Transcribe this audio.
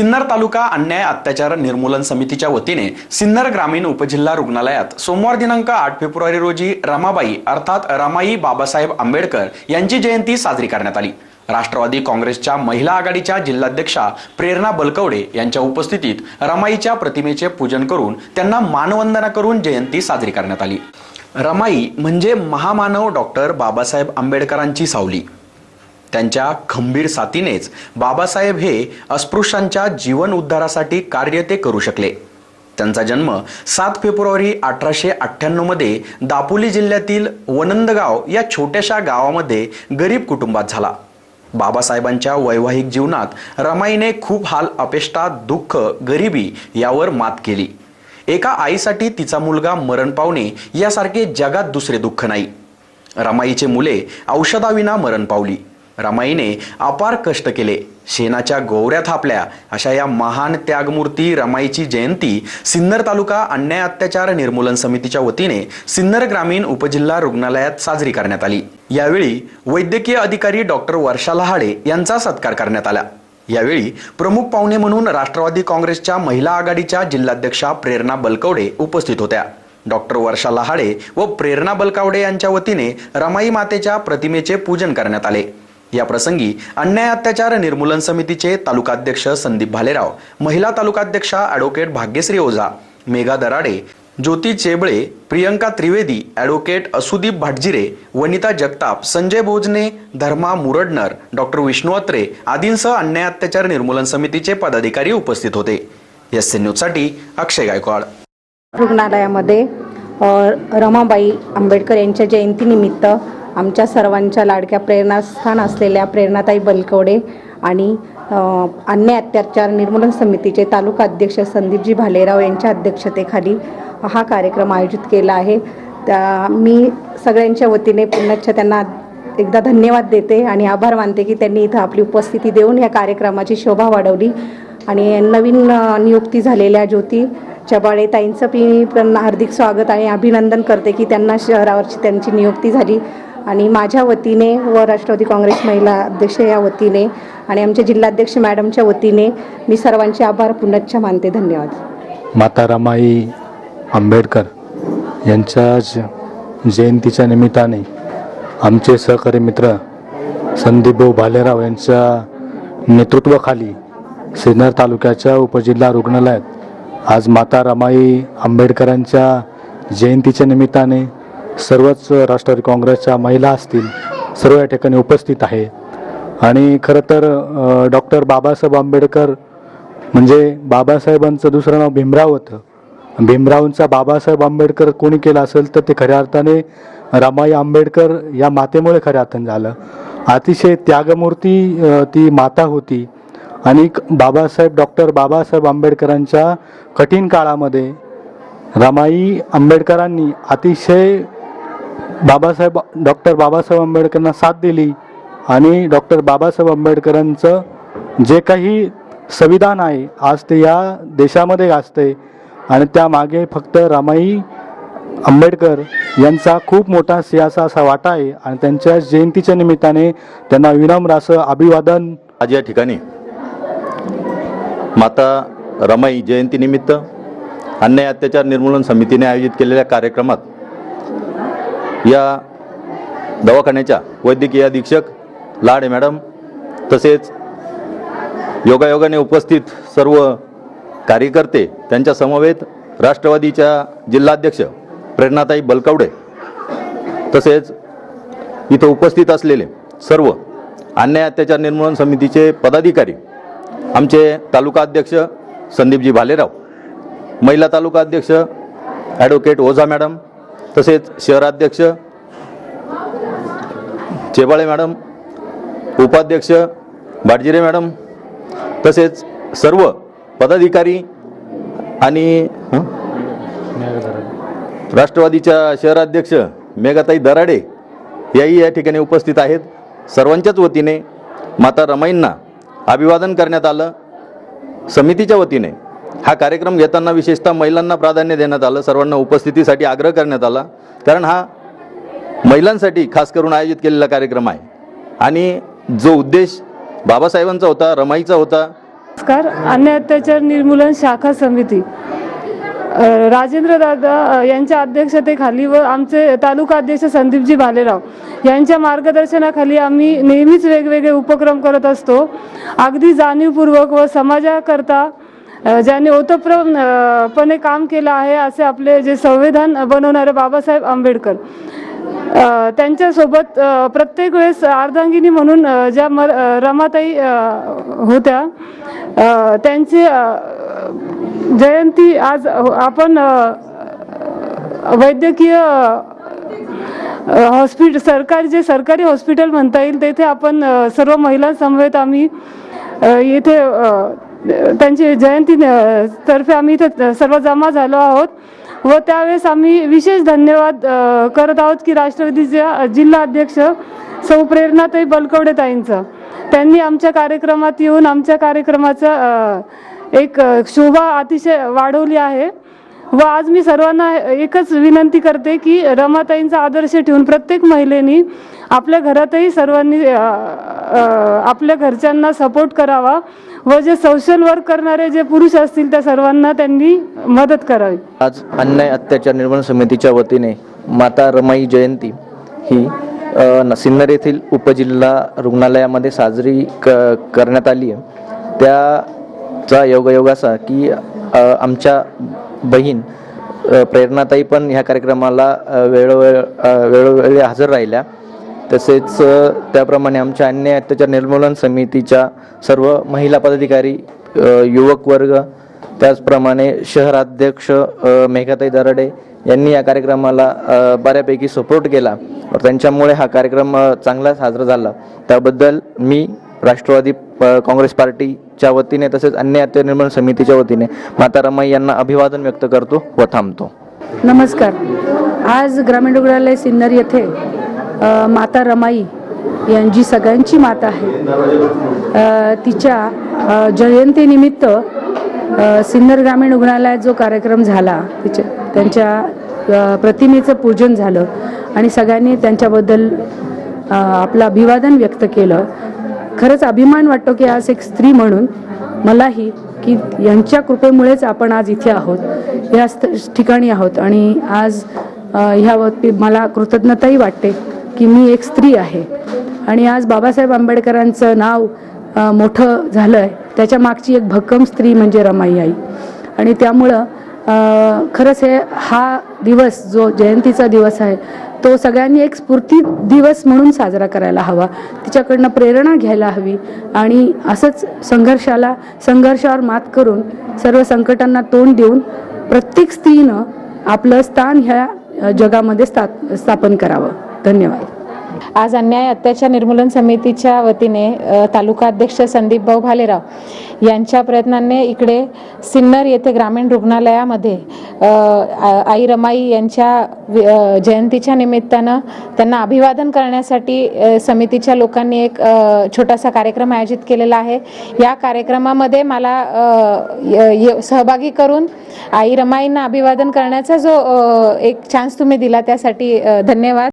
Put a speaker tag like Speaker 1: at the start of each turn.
Speaker 1: सिन्नर तालुका अन्याय अत्याचार निर्मूलन समितीच्या वतीने सिन्नर ग्रामीण उपजिल्हा रुग्णालयात सोमवार दिनांक आठ फेब्रुवारी रोजी रमाबाई अर्थात रमाई बाबासाहेब आंबेडकर यांची जयंती साजरी करण्यात आली. राष्ट्रवादी काँग्रेसच्या महिला आघाडीच्या जिल्हाध्यक्षा प्रेरणा बलकवडे यांच्या उपस्थितीत रमाईच्या प्रतिमेचे पूजन करून त्यांना मानवंदना करून जयंती साजरी करण्यात आली. रमाई म्हणजे महामानव डॉक्टर बाबासाहेब आंबेडकरांची सावली. त्यांच्या खंबीर साथीनेच बाबासाहेब हे अस्पृश्यांच्या जीवन उद्धारासाठी कार्य ते करू शकले. त्यांचा जन्म सात फेब्रुवारी अठराशे अठ्ठ्याण्णवमध्ये दापोली जिल्ह्यातील वनंदगाव या छोट्याशा गावामध्ये गरीब कुटुंबात झाला. बाबासाहेबांच्या वैवाहिक जीवनात रमाईने खूप हाल अपेष्टा दुःख गरिबी यावर मात केली. एका आईसाठी तिचा मुलगा मरण पावणे यासारखे जगात दुसरे दुःख नाही. रमाईचे मुले औषधाविना मरण पावली. रमाईने अपार कष्ट केले. शेणाच्या गोवऱ्या थापल्या. अशा या महान त्यागमूर्ती रमाईची जयंती सिन्नर तालुका अन्याय अत्याचार निर्मूलन समितीच्या वतीने सिन्नर ग्रामीण उपजिल्हा रुग्णालयात साजरी करण्यात आली. यावेळी वैद्यकीय अधिकारी डॉक्टर वर्षा लहाडे यांचा सत्कार करण्यात आला. यावेळी प्रमुख पाहुणे म्हणून राष्ट्रवादी काँग्रेसच्या महिला आघाडीच्या जिल्हाध्यक्षा प्रेरणा बलकवडे उपस्थित होत्या. डॉक्टर वर्षा लहाडे व प्रेरणा बलकावडे यांच्या वतीने रमाई मातेच्या प्रतिमेचे पूजन करण्यात आले. या प्रसंगी अन्याय अत्याचार निर्मूलन समितीचे तालुकाध्यक्ष संदीप भालेराव महिला तालुकाध्यक्षा advocate Bhagyashree Ojha Megha Darade Jyoti Chebale Priyanka Trivedi advocate Asudeep Bhatjire Vanita Jagtap Sanjay Bhojane Dharma Muradnar doctor Vishnu Atre आदींसह अन्याय अत्याचार निर्मूलन समितीचे पदाधिकारी उपस्थित होते. एस एन न्यूजसाठी अक्षय गायकवाड.
Speaker 2: रुग्णालयामध्ये रमाबाई आंबेडकर यांच्या जयंतीनिमित्त आमच्या सर्वांच्या लाडक्या प्रेरणास्थान असलेल्या प्रेरणाताई बलकवडे आणि अन्य अन्याय अत्याचार निर्मूलन समितीचे तालुका अध्यक्ष संदीपजी भालेराव यांच्या अध्यक्षतेखाली हा कार्यक्रम आयोजित केला आहे. त्या मी सगळ्यांच्या वतीने पुन्हा त्यांना एकदा धन्यवाद देते आणि आभार मानते की त्यांनी इथं आपली उपस्थिती देऊन या कार्यक्रमाची शोभा वाढवली. आणि नवीन नियुक्ती झालेल्या ज्योती चबाळे ताईंचं मी पण हार्दिक स्वागत आणि अभिनंदन करते की त्यांना शहरावरची त्यांची नियुक्ती झाली. आणि माझ्या वतीने व राष्ट्रवादी काँग्रेस महिला अध्यक्ष या वतीने आणि आमच्या जिल्हाध्यक्ष मॅडमच्या वतीने मी सर्वांचे आभार पुनच्च मानते. धन्यवाद.
Speaker 3: माता रमाई आंबेडकर यांच्या ज- जयंतीच्या निमित्ताने आमचे सहकारी मित्र संदीपभाऊ भालेराव यांच्या नेतृत्वाखाली सिन्नर तालुक्याच्या उपजिल्हा रुग्णालयात आज माता रमाई आंबेडकरांच्या जयंतीच्या निमित्ताने सर्वच राष्ट्रवादी काँग्रेसच्या महिला असतील सर्व या ठिकाणी उपस्थित आहे. आणि खरं तर डॉक्टर बाबासाहेब आंबेडकर म्हणजे बाबासाहेबांचं दुसरं नाव भीमराव होतं. भीमरावांचा बाबासाहेब आंबेडकर कोणी केलं असेल तर ते खऱ्या अर्थाने रमाई आंबेडकर या मातेमुळे खऱ्या अर्थाने झालं. अतिशय त्यागमूर्ती ती माता होती. आणि बाबासाहेब डॉक्टर बाबासाहेब आंबेडकरांच्या कठीण काळामध्ये रमाई आंबेडकरांनी अतिशय बाबासाहेब डॉक्टर बाबासाहेब आंबेडकरांना साथ दिली आणि डॉक्टर बाबासाहेब आंबेडकरांचं जे काही संविधान आहे आज ते या देशामध्ये गाजते आणि त्यामागे फक्त रमाई आंबेडकर यांचा खूप मोठा सियासा असा वाटा आहे आणि त्यांच्या जयंतीच्या निमित्ताने त्यांना विनम्र असं अभिवादन.
Speaker 4: आज या ठिकाणी माता रमाई जयंतीनिमित्त अन्याय अत्याचार निर्मूलन समितीने आयोजित केलेल्या कार्यक्रमात या दवाखान्याच्या वैद्यकीय अधीक्षक लाडे मॅडम तसेच योगायोगाने उपस्थित सर्व कार्यकर्ते त्यांच्या समवेत राष्ट्रवादीच्या जिल्हाध्यक्ष प्रेरणाताई बलकवडे तसेच इथं उपस्थित असलेले सर्व अन्याय अत्याचार निर्मूलन समितीचे पदाधिकारी आमचे तालुका अध्यक्ष संदीपजी भालेराव महिला तालुका अध्यक्ष ॲडव्होकेट ओझा मॅडम तसेच शहराध्यक्ष चेबाळे मॅडम उपाध्यक्ष भाटजिरे मॅडम तसेच सर्व पदाधिकारी आणि राष्ट्रवादीच्या शहराध्यक्ष मेघाताई दराडे याही या ठिकाणी उपस्थित आहेत. सर्वांच्याच वतीने माता रमाईंना अभिवादन करण्यात आलं. समितीच्या वतीने हा कार्यक्रम घेताना विशेषतः महिलांना प्राधान्य देण्यात आलं सर्वांना उपस्थितीसाठी आग्रह करण्यात आला. कारण हा महिलांसाठी खास करून आयोजित केलेला कार्यक्रम आहे. आणि जो उद्देश बाबासाहेबांचा होता रमाईचा होता
Speaker 5: नमस्कार. अन्य अत्याचार निर्मूलन शाखा समिती. राजेंद्र दादा यांच्या अध्यक्षतेखाली व आमचे तालुका अध्यक्ष संदीपजी भालेराव यांच्या मार्गदर्शनाखाली आम्ही नेहमीच वेगवेगळे उपक्रम करत असतो. अगदी जाणीवपूर्वक व समाजाकरता ज्यांनी ओतप्रोत पणे काम केलं आहे असे आपले जे संविधान बनवणारे बाबासाहेब आंबेडकर त्यांच्यासोबत प्रत्येक वेळेस अर्धांगिनी म्हणून ज्या मर रमाताई होत्या त्यांची जयंती आज आपण वैद्यकीय हॉस्पिटल सरकारी जे सरकारी हॉस्पिटल म्हणता येईल तेथे आपण सर्व महिलांसमवेत आम्ही येथे त्यांची जयंती तर्फे आम्ही इथे सर्व जमा झालो आहोत व त्यावेळेस आम्ही विशेष धन्यवाद करत आहोत की राष्ट्रवादीच्या जिल्हा अध्यक्ष सौ प्रेरणाताई बलकवडे ताईंचं. त्यांनी आमच्या कार्यक्रमात येऊन आमच्या कार्यक्रमाचं एक शोभा अतिशय वाढवली आहे. व आज मी सर्वांना एकच विनंती करते की रमाताईंचा आदर्श ठेवून प्रत्येक महिलेनी आपल्या घरातही सर्वांनी आपल्या घरच्यांना सपोर्ट करावा व जे सोशल वर्क करणारे जे पुरुष असतील त्या सर्वांना त्यांनी मदत करावी.
Speaker 6: आज अन्याय अत्याचार निर्माण समितीच्या वतीने माता रमाई जयंती ही सिन्नर येथील उपजिल्हा रुग्णालयामध्ये साजरी क करण्यात आली आहे. त्याचा योगायोग असा की आमच्या बहीण प्रेरणाताई पण ह्या कार्यक्रमाला वेळोवेळ वेळोवेळी हजर राहिल्या. तसेच त्याप्रमाणे आमच्या अन्याय अत्याचार निर्मूलन समितीच्या सर्व महिला पदाधिकारी युवक वर्ग त्याचप्रमाणे शहराध्यक्ष मेघाताई दराडे यांनी या कार्यक्रमाला बऱ्यापैकी सपोर्ट केला. त्यांच्यामुळे हा कार्यक्रम चांगला साजरा झाला. त्याबद्दल मी राष्ट्रवादी काँग्रेस पार्टीच्या वतीने तसेच अन्य अत्याचार समितीच्या वतीने माता रमाई यांना अभिवादन व्यक्त करतो व थांबतो.
Speaker 2: नमस्कार. आज ग्रामीण रुग्णालय सिन्नर येथे माता रमाई यांची सगळ्यांची माता आहे. तिच्या जयंतीनिमित्त सिन्नर ग्रामीण रुग्णालयात जो कार्यक्रम झाला तिच्या त्यांच्या प्रतिमेचं पूजन झालं आणि सगळ्यांनी त्यांच्याबद्दल आपलं अभिवादन व्यक्त केलं. खरंच अभिमान वाटतो की आज एक स्त्री म्हणून मलाही की यांच्या कृपेमुळेच आपण आज इथे आहोत. या स्त- ठिकाणी आहोत. आणि आज ह्या मला कृतज्ञताही वाटते की मी एक स्त्री आहे. आणि आज बाबासाहेब आंबेडकरांचं नाव मोठं झालं आहे त्याच्या मागची एक भक्कम स्त्री म्हणजे रमाई आई आणि त्यामुळं खरंच हे हा दिवस जो जयंतीचा दिवस आहे तो सगळ्यांनी एक स्फूर्ती दिवस म्हणून साजरा करायला हवा. तिच्याकडनं प्रेरणा घ्यायला हवी आणि असंच संघर्षाला संघर्षावर मात करून सर्व संकटांना तोंड देऊन प्रत्येक स्त्रीनं आपलं स्थान ह्या जगामध्ये स्था स्थापन करावं. धन्यवाद.
Speaker 7: आज अन्याय अत्याचार निर्मूलन समितीच्या वतीने तालुका अध्यक्ष संदीप भाऊ भालेराव यांच्या प्रयत्नांनी इकडे सिन्नर येथे ग्रामीण रुग्णालयामध्ये आई रमाई यांच्या जयंतीच्या निमित्तानं त्यांना अभिवादन करण्यासाठी समितीच्या लोकांनी एक छोटासा कार्यक्रम आयोजित केलेला आहे. या कार्यक्रमामध्ये मला य- य- सहभागी करून आई रमाईंना अभिवादन करण्याचा जो एक चान्स तुम्ही दिला त्यासाठी धन्यवाद.